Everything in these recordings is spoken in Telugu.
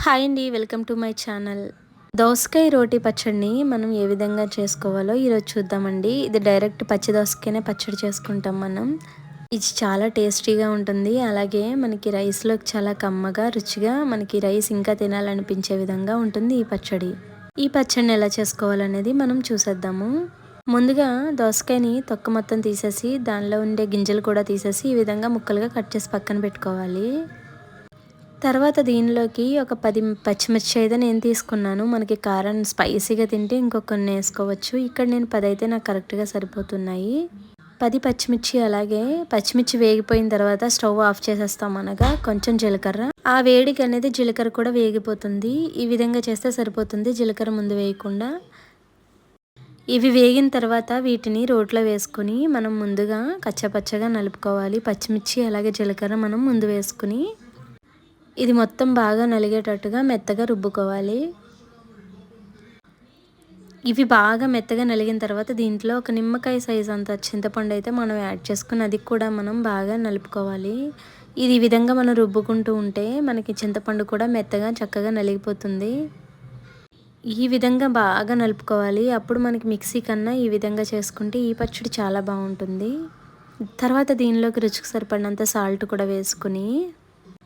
హాయ్ అండి వెల్కమ్ టు మై ఛానల్. దోసకాయ రోటి పచ్చడిని మనం ఏ విధంగా చేసుకోవాలో ఈరోజు చూద్దామండి. ఇది డైరెక్ట్ పచ్చి దోసకాయనే పచ్చడి చేసుకుంటాం మనం. ఇది చాలా టేస్టీగా ఉంటుంది. అలాగే మనకి రైస్లోకి చాలా కమ్మగా రుచిగా మనకి రైస్ ఇంకా తినాలనిపించే విధంగా ఉంటుంది ఈ పచ్చడి. ఈ పచ్చడిని ఎలా చేసుకోవాలనేది మనం చూసేద్దాము. ముందుగా దోసకాయని తొక్క మొత్తం తీసేసి దానిలో ఉండే గింజలు కూడా తీసేసి ఈ విధంగా ముక్కలుగా కట్ చేసి పక్కన పెట్టుకోవాలి. తర్వాత దీనిలోకి ఒక పది పచ్చిమిర్చి అయితే నేను తీసుకున్నాను. మనకి కారం స్పైసీగా తింటే ఇంకొకరిని వేసుకోవచ్చు. ఇక్కడ నేను పది అయితే నాకు కరెక్ట్గా సరిపోతున్నాయి. పది పచ్చిమిర్చి అలాగే పచ్చిమిర్చి వేగిపోయిన తర్వాత స్టవ్ ఆఫ్ చేసేస్తాం అనగా కొంచెం జీలకర్ర. ఆ వేడికి అనేది జీలకర్ర కూడా వేగిపోతుంది. ఈ విధంగా చేస్తే సరిపోతుంది జీలకర్ర ముందు వేయకుండా. ఇవి వేగిన తర్వాత వీటిని రోట్లో వేసుకుని మనం ముందుగా కచ్చపచ్చగా నలుపుకోవాలి. పచ్చిమిర్చి అలాగే జీలకర్ర మనం ముందు వేసుకుని ఇది మొత్తం బాగా నలిగేటట్టుగా మెత్తగా రుబ్బుకోవాలి. ఇవి బాగా మెత్తగా నలిగిన తర్వాత దీంట్లో ఒక నిమ్మకాయ సైజ్ అంత చింతపండు అయితే మనం యాడ్ చేసుకుని అది కూడా మనం బాగా నలుపుకోవాలి. ఇది ఈ విధంగా మనం రుబ్బుకుంటూ ఉంటే మనకి చింతపండు కూడా మెత్తగా చక్కగా నలిగిపోతుంది. ఈ విధంగా బాగా నలుపుకోవాలి. అప్పుడు మనకి మిక్సీ కన్నా ఈ విధంగా చేసుకుంటే ఈ పచ్చడి చాలా బాగుంటుంది. తర్వాత దీనిలోకి రుచికి సరిపడినంత సాల్ట్ కూడా వేసుకుని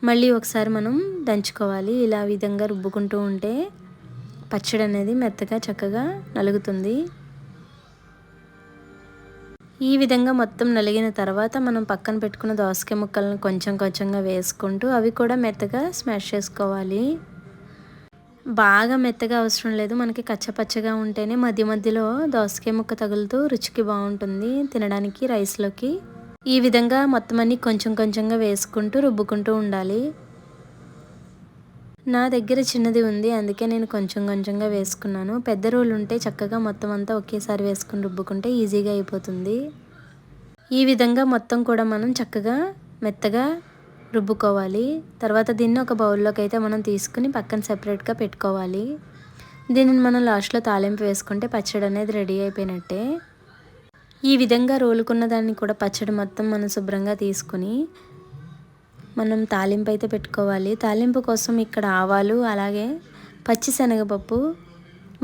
మళ్ళీ ఒకసారి మనం దంచుకోవాలి. ఇలా విధంగా రుబ్బుకుంటూ ఉంటే పచ్చడి అనేది మెత్తగా చక్కగా నలుగుతుంది. ఈ విధంగా మొత్తం నలిగిన తర్వాత మనం పక్కన పెట్టుకున్న దోసకాయ ముక్కలను కొంచెం కొంచెంగా వేసుకుంటూ అవి కూడా మెత్తగా స్మాష్ చేసుకోవాలి. బాగా మెత్తగా అవసరం లేదు. మనకి కచ్చపచ్చగా ఉంటేనే మధ్య మధ్యలో దోసకాయ ముక్క తగులుతూ రుచికి బాగుంటుంది. తినడానికి రైస్లోకి ఈ విధంగా మొత్తం అన్ని కొంచెం కొంచెంగా వేసుకుంటూ రుబ్బుకుంటూ ఉండాలి. నా దగ్గర చిన్నది ఉంది అందుకే నేను కొంచెం కొంచెంగా వేసుకున్నాను. పెద్ద రోలు ఉంటే చక్కగా మొత్తం అంతా ఒకేసారి వేసుకుని రుబ్బుకుంటే ఈజీగా అయిపోతుంది. ఈ విధంగా మొత్తం కూడా మనం చక్కగా మెత్తగా రుబ్బుకోవాలి. తర్వాత దీన్ని ఒక బౌల్లోకి అయితే మనం తీసుకుని పక్కన సెపరేట్గా పెట్టుకోవాలి. దీనిని మనం లాస్ట్లో తాలింపు వేసుకుంటే పచ్చడి అనేది రెడీ అయిపోయినట్టే. ఈ విధంగా రోలుకున్న దాన్ని కూడా పచ్చడి మొత్తం మనం శుభ్రంగా తీసుకుని మనం తాలింపు అయితే పెట్టుకోవాలి. తాలింపు కోసం ఇక్కడ ఆవాలు అలాగే పచ్చి శనగపప్పు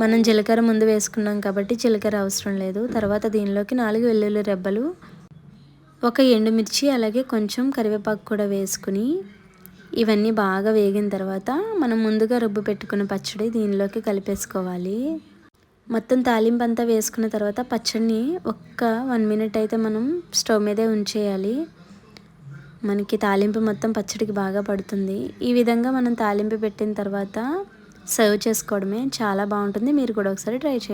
మనం జీలకర్ర ముందు వేసుకున్నాం కాబట్టి జీలకర్ర అవసరం లేదు. తర్వాత దీనిలోకి నాలుగు వెల్లుల్లి రెబ్బలు ఒక ఎండుమిర్చి అలాగే కొంచెం కరివేపాకు కూడా వేసుకుని ఇవన్నీ బాగా వేగిన తర్వాత మనం ముందుగా రుబ్బు పెట్టుకున్న పచ్చడి దీనిలోకి కలిపేసుకోవాలి. మొత్తం తాలింపు అంతా వేసుకున్న తర్వాత పచ్చడిని ఒక్క వన్ మినిట్ అయితే మనం స్టవ్ మీదే ఉంచేయాలి. మనకి తాలింపు మొత్తం పచ్చడికి బాగా పడుతుంది. ఈ విధంగా మనం తాలింపు పెట్టిన తర్వాత సర్వ్ చేసుకోవడమే చాలా బాగుంటుంది. మీరు కూడా ఒకసారి ట్రై చేయండి.